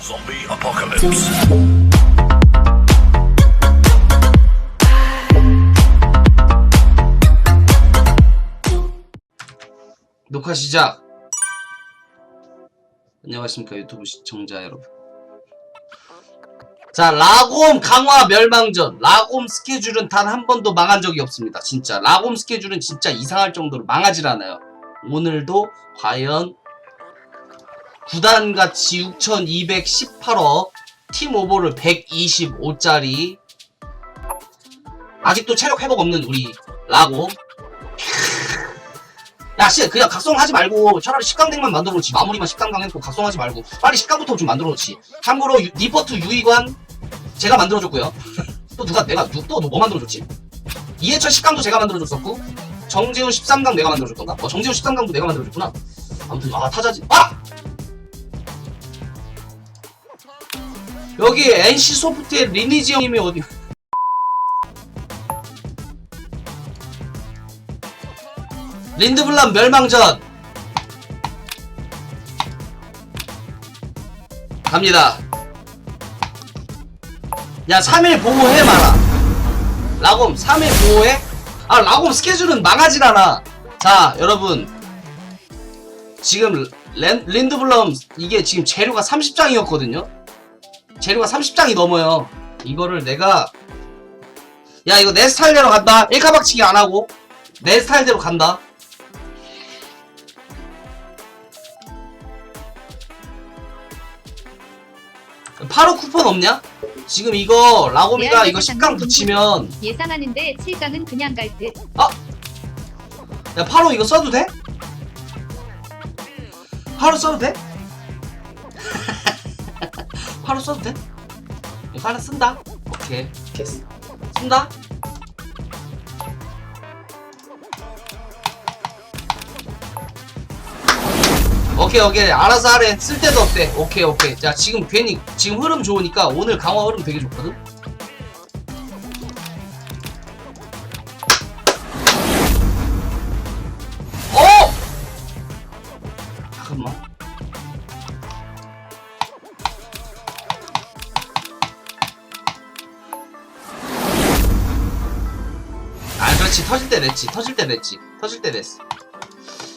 Zombie apocalypse. 녹화 시작. 안녕하십니까 유튜브 시청자 여러분. 자 라곰 강화 멸망전 라곰 스케줄은 단 한 번도 망한 적이 없습니다. 진짜 라곰 스케줄은 진짜 이상할 정도로 망하질 않아요. 오늘도 과연 구단가치 6218억 팀 오버를 125짜리 아직도 체력 회복 없는 우리 라곰 야, 씨, 그냥 각성하지 말고 차라리 10강덱만 만들어 놓지. 마무리만 10강강 해놓고 각성하지 말고 빨리 10강부터 좀 만들어 놓지. 참고로 유- 리퍼트 유이관 제가 만들어 줬고요. 또 누가 내가 누, 또뭐 만들어 줬지? 이해철 10강도 제가 만들어 줬었고 정재훈 13강 내가 만들어 줬던가? 어, 정재훈 13강도 내가 만들어 줬구나. 아무튼 아 타자지. 아! 여기 NC 소프트의 리니지 형님이 어디? 린드블람 멸망전. 갑니다. 야 3일 보호해 마라. 라곰 3일 보호해? 아 라곰 스케줄은 망하질 않아. 자 여러분. 지금 랜, 린드블럼 이게 지금 재료가 30장이었거든요 재료가 30장이 넘어요 이거를 내가 야 이거 내 스타일대로 간다 1가박치기 안하고 내 스타일대로 간다 바로 쿠폰 없냐? 지금 이거 라고미가 이거 10강 붙이면 예상하는데 7강은 그냥 갈 듯. 야 파로 이거 써도 돼? 파로 써도 돼? 파로 써도 돼? 하나 쓴다? 오케이. 쓰- 쓴다? 오케이 오케이. 알아서 하래. 쓸데도 없대. 오케이 오케이. 자 지금 괜히 지금 흐름 좋으니까 오늘 강화 흐름 되게 좋거든 그렇지. 터질 때 냈지. 터질 때 냈지. 터질 때 냈어.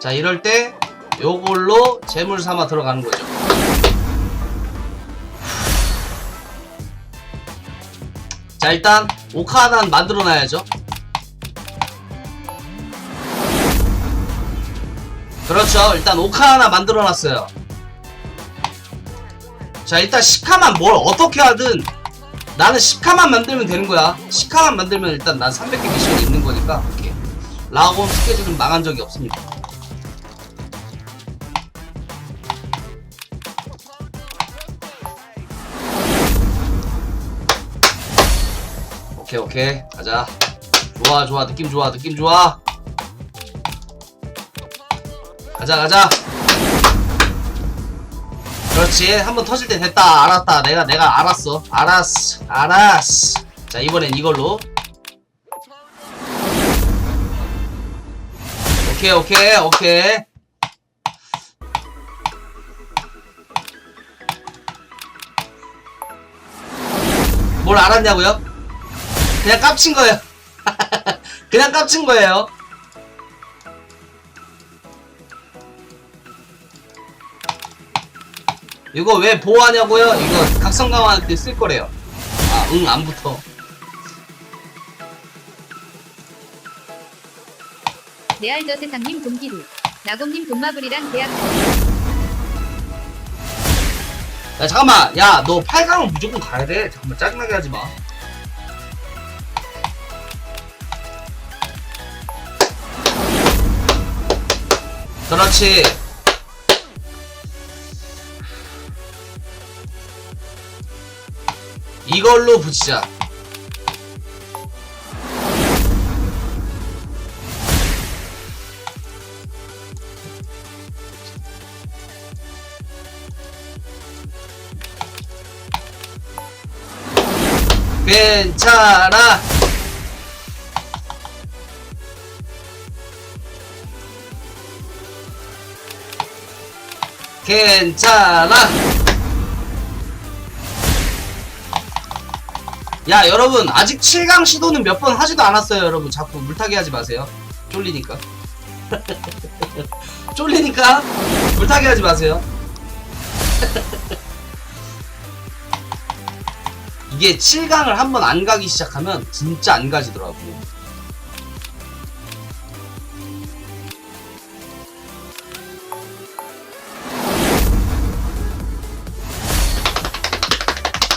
자, 이럴 때 요걸로 재물 삼아 들어가는 거죠. 자, 일단 오카난 만들어 놔야죠. 그렇죠. 일단 오카 하나 만들어 놨어요. 자, 일단 시카만 뭘 어떻게 하든 나는 시카만 만들면 되는 거야. 시카만 만들면 일단 난 300개 미션이 있는 거니까. 오케이. 라고 스케줄은 망한 적이 없습니다. 오케이, 오케이. 가자. 좋아, 좋아. 느낌 좋아, 느낌 좋아. 가자 가자 그렇지. 한 번 터질 때 됐다. 알았다. 내가 내가 알았어. 알았어 알았어 자 이번엔 이걸로. 오케이 오케이 오케이. 뭘 알았냐고요? 그냥 깝친 거예요. 그냥 깝친 거예요 이거 왜 보호하냐고요? 이거 각성 강화할 때 쓸 거래요. 아, 응, 안 붙어. 레알저 세상님 동기루. 나곰님 돈마블이랑 계약. 야, 잠깐만. 야, 너 8강은 무조건 가야 돼. 잠깐만, 짜증나게 하지 마. 그렇지. 이걸로 붙이자. 괜찮아. 괜찮아. 야 여러분 아직 7강 시도는 몇 번 하지도 않았어요 여러분. 자꾸 물타기 하지 마세요. 쫄리니까. 쫄리니까 물타기 하지 마세요. 이게 7강을 한번 안 가기 시작하면 진짜 안 가지더라고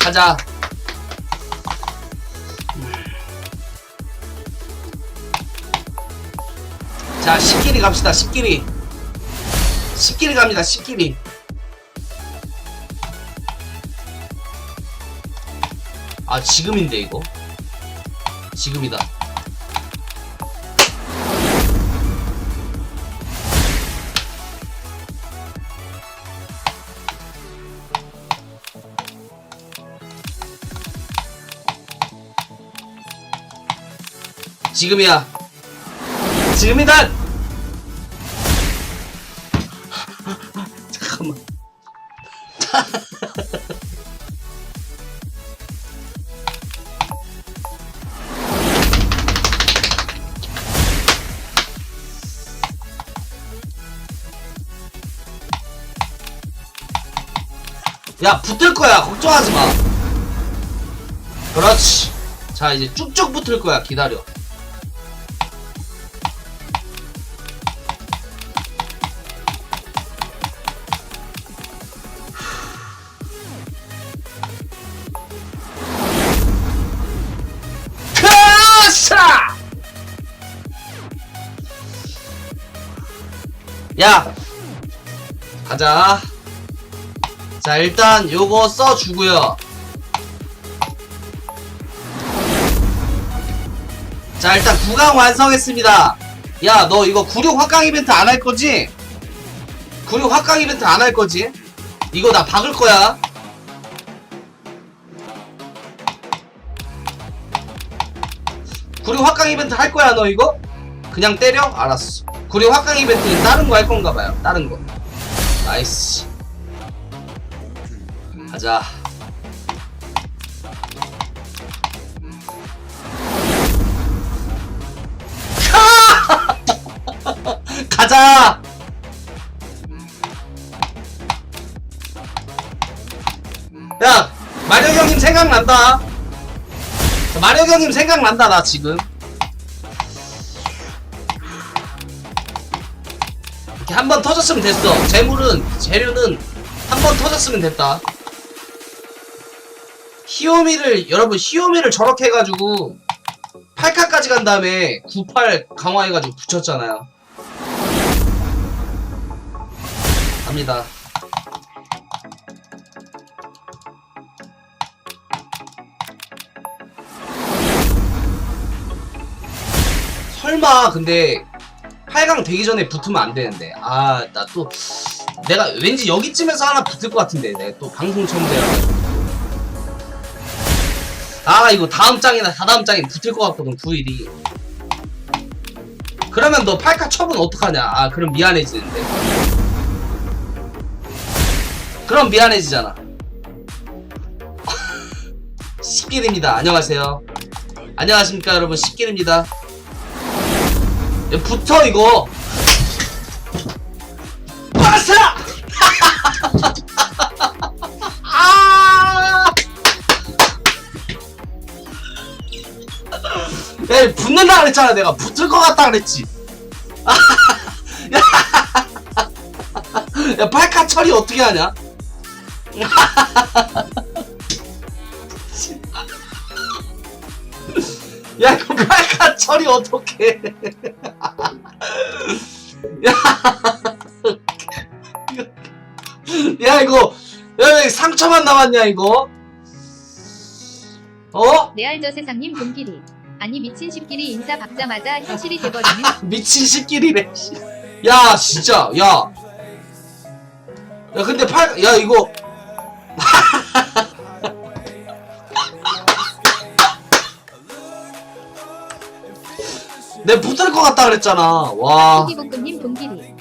가자 자, 10길이 갑시다, 10길이. 10길이 갑니다, 10길이. 아, 지금인데, 이거. 지금이다. 지금이야. 지금이다! 야, 붙을 거야. 걱정하지 마. 그렇지. 자, 이제 쭉쭉 붙을 거야. 기다려. 야! 가자. 자, 일단 요거 써주고요. 자, 일단 구강 완성했습니다. 야, 너 이거 96 확강 이벤트 안 할 거지? 96 확강 이벤트 안 할 거지? 이거 나 박을 거야. 구리 확강 이벤트 할 거야 너 이거? 그냥 때려? 알았어. 구리 확강 이벤트는 다른 거 할 건가 봐요. 다른 거. 나이스. 가자. 가자! 야 마력 형님 생각난다 마력 형님 생각난다 나 지금. 이렇게 한 번 터졌으면 됐어. 재물은 재료는 한 번 터졌으면 됐다. 히오미를 여러분 히오미를 저렇게 해가지고 8카까지 간 다음에 98 강화해가지고 붙였잖아요. 갑니다 설마 근데 8강 되기 전에 붙으면 안 되는데. 아 나 또 내가 왠지 여기쯤에서 하나 붙을 것 같은데 내가 또 방송 처음 돼가지고 아 이거 다음 장이나 다다음 장에 붙을 것 같거든 9일이. 그러면 너 8카 처분 어떡하냐? 아 그럼 미안해지는데. 그럼 미안해지잖아. 10길입니다. 안녕하세요. 안녕하십니까 여러분. 10길입니다 야, 붙어 이거. 빠싸 아! 야 붙는다 그랬잖아. 내가 붙을 것 같다 그랬지. 야, 야 팔카 처리 어떻게 하냐 야 이거 팔카 처리 어떻게 야 이거 야왜 상처만 남았냐 이거 어? 레알저 세상님 동기리. 아니 미친 십끼리 인사 박자마자 현실이 돼버리는 미친 새끼리래 씨. 야 진짜 야 야 근데 팔 야 이거 내 붙을 것 같다 그랬잖아. 와. 튀김볶음님 동길이.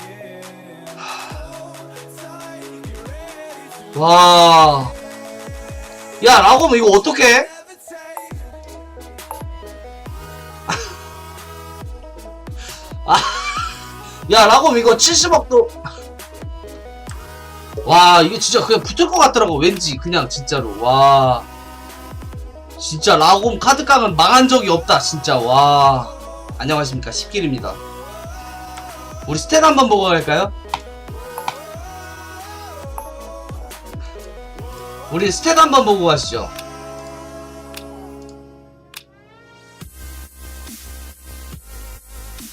와. 야, 라고면 이거 어떻게? 아. 야, 라고면 이거 70억도 와, 이게 진짜 그냥 붙을 것 같더라고. 왠지 그냥 진짜로. 와. 진짜 라곰 카드 깡은 망한 적이 없다. 진짜. 와. 안녕하십니까 10길입니다 우리 스탯 한번 보고 갈까요? 우리 스탯 한번 보고 가시죠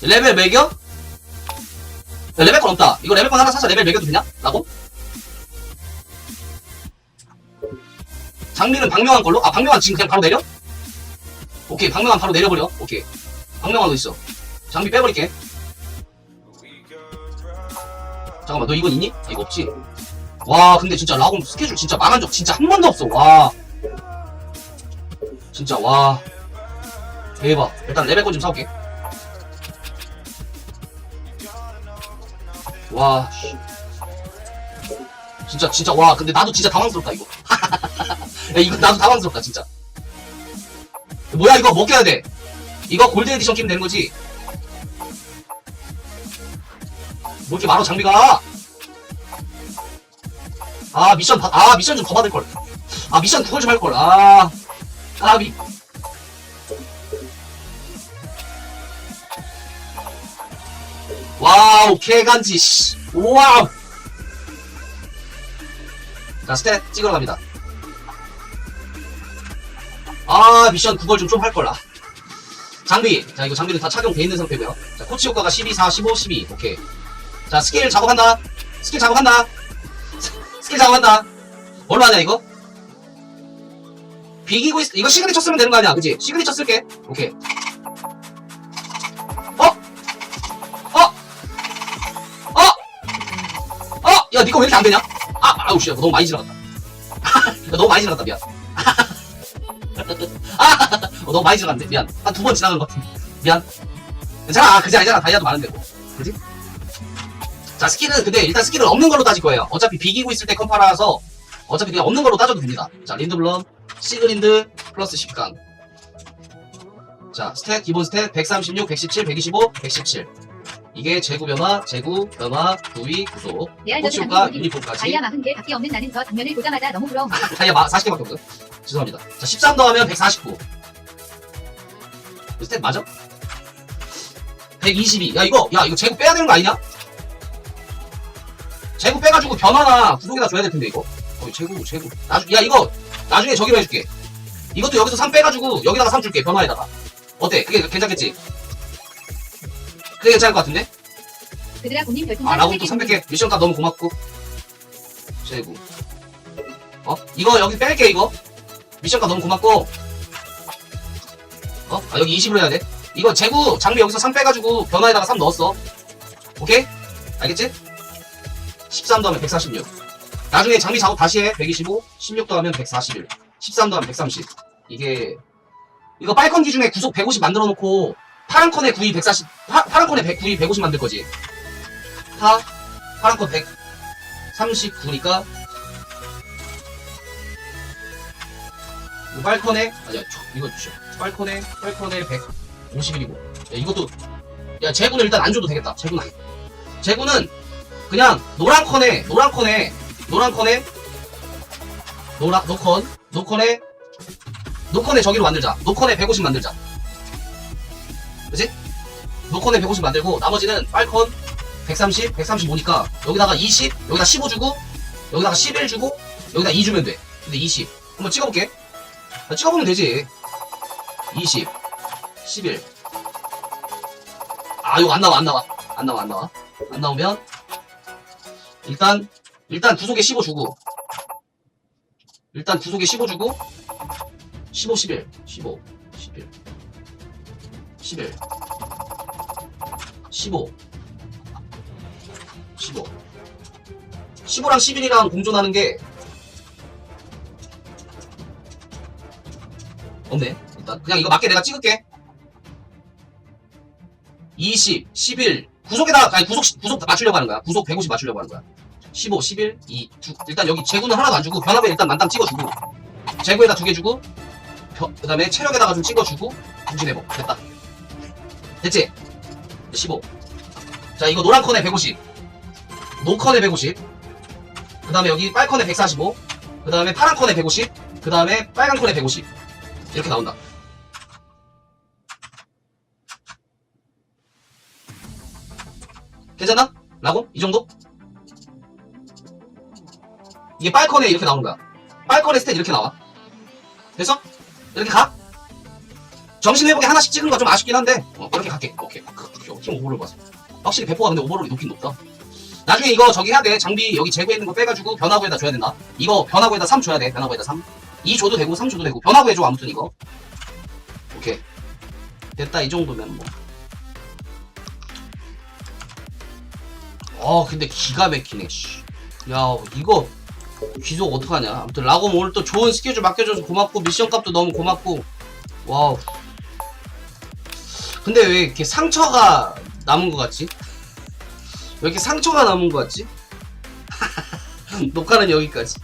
레벨 매겨? 야, 레벨권 없다. 이거 레벨권 하나 사서 레벨 매겨도 되냐? 라고? 장비는 박명한 걸로? 아, 박명한 지금 그냥 바로 내려? 오케이, 박명한 바로 내려버려. 오케이. 거 있어. 장비 빼버릴게. 잠깐만, 너 이건 있니? 아, 이거 없지? 와, 근데 진짜 라곤 스케줄 진짜 망한 적 진짜 한 번도 없어. 와. 진짜, 와. 대박. 일단 레벨권 좀 사올게. 와, 씨. 진짜, 진짜, 와, 근데 나도 진짜 당황스럽다, 이거. 야, 이거 나도 당황스럽다, 진짜. 뭐야, 이거 먹혀야 돼. 이거 골드 에디션 끼면 되는 거지. 뭐 이렇게 많아, 장비가. 아, 미션, 받, 아, 미션 좀 더 받을 걸. 아, 미션 그걸 좀 할 걸. 아, 아, 미. 와우 개간지 씨 와우 자 스탯 찍으러 갑니다 아 미션 그걸 좀 좀 할 걸 아 장비. 자 이거 장비는 다 착용돼 있는 상태고요. 자 코치 효과가 12 4 15 12 오케이. 자 스킬 작업한다. 스킬 작업한다. 스킬 작업한다. 뭘로 하냐 이거? 비기고 있 이거 시그니처 쓰면 되는 거 아니야. 그지 시그니처 쓸게. 오케이. 어? 어? 어? 야, 니거 왜 이렇게 안 되냐? 아, 아우, 씨, 야, 너 너무 많이 지나갔다. 야, 너무 많이 지나갔다, 미안. 너무 많이 지나갔는데, 미안. 한 두 번 지나간 것 같은데. 미안. 괜찮아, 아, 그지 아니잖아. 다이아도 많은데, 뭐. 그지? 자, 스킬은, 근데 일단 스킬은 없는 걸로 따질 거예요. 어차피 비기고 있을 때 컴파라서, 어차피 그냥 없는 걸로 따져도 됩니다. 자, 린드블럼, 시그린드, 플러스 10강. 자, 스탯, 기본 스탯, 136, 117, 125, 117. 이게 재구 변화, 재구 변화, 코치 저기 효과, 장면이 유니폼까지. 다이아 40개 밖에 없는 나는 저 장면을 보자마자 너무 부러움. 다이아 40개밖에 없어요. 죄송합니다. 자, 13 더하면 149. 스탯 맞아? 122. 야, 이거, 야, 이거 재구 빼야 되는 거 아니냐? 재구 빼가지고 변화나 구속에다 줘야 될 텐데, 이거. 어, 재구, 재구. 나중, 야, 이거, 나중에 저기로 해줄게. 이것도 여기서 3 빼가지고, 여기다가 3 줄게, 변화에다가. 어때? 그게 괜찮겠지? 그게 괜찮을 것 같은데? 그들아 고님 별풍선 아, 라고 또 300개 300개. 미션값 너무 고맙고. 재구. 어? 이거 여기 뺄게, 이거. 미션값 너무 고맙고. 어? 아 여기 20으로 해야 돼? 이거 재구 장비 여기서 3 빼가지고 변화에다가 3 넣었어. 오케이? 알겠지? 13 더하면 146 나중에 장비 작업 다시 해. 125, 16 더하면 141 13 더하면 130 이게 이거 빨컨 기준에 구속 150 만들어 놓고 파란 컨에 구이 140 파, 파란 컨에 구이 150 만들 거지. 파 파란 컨 139니까 이거 빨컨에 아니야 이거 주죠 8톤에 8톤에 151이고. 야, 이것도 야 재구는 일단 안 줘도 되겠다. 재구는 재구는 그냥 노란 컨에 노란 컨에 노란 컨에 노라 노컨 노컨에 노컨에 저기로 만들자. 노컨에 150 만들자. 그지? 노컨에 150 만들고 나머지는 빨컨 130 135니까 여기다가 20 여기다 15 주고 여기다가 11 주고 여기다 2 주면 돼. 근데 20 한번 찍어볼게. 아, 찍어보면 되지. 20, 11. 아, 이거 안 나와, 안 나와. 안 나와, 안 나와. 안 나오면 일단 일단 구속에 15 주고 일단 구속에 15 주고 15, 11, 15, 11, 11, 15. 15. 15랑 11이랑 공존하는 게 없네. 일단 그냥 이거 맞게 내가 찍을게. 20, 11 구속에다가 아니 구속 구속 맞추려고 하는 거야. 구속 150 맞추려고 하는 거야. 15, 11, 2, 두, 일단 여기 재구는 하나도 안 주고 변화배 일단 만땅 찍어주고 재구에다 두 개 주고 그 다음에 체력에다가 좀 찍어주고 정신해보 됐다. 됐지? 15 자 이거 노란 컨에 150 노컨에 150 그 다음에 여기 빨컨에 145 그 다음에 파란 컨에 150 그 다음에 빨간 컨에 150 이렇게 나온다 괜찮나? 라고? 이 정도? 이게 빨컨에 이렇게 나오는 거야. 빨컨에 스탯 이렇게 나와. 됐어? 이렇게 가? 정신 회복에 하나씩 찍은 거 좀 아쉽긴 한데. 어, 이렇게 갈게. 오케이. 팀 오버를 봤어 확실히 배포가 근데 오버롤이 높긴 높다. 나중에 이거 저기 해야 돼. 장비 여기 재고에 있는 거 빼가지고 변화구에다 줘야 된다. 이거 변화구에다 3 줘야 돼. 변화구에다 3 2 줘도 되고 3 줘도 되고. 변화구에 줘 아무튼 이거. 오케이. 됐다. 이 정도면 뭐 어, 근데 기가 막히네, 씨. 야, 이거, 귀속 어떡하냐. 아무튼, 라곰 오늘 또 좋은 스케줄 맡겨줘서 고맙고, 미션 값도 너무 고맙고, 와우. 근데 왜 이렇게 상처가 남은 것 같지? 왜 이렇게 상처가 남은 것 같지? 녹화는 여기까지.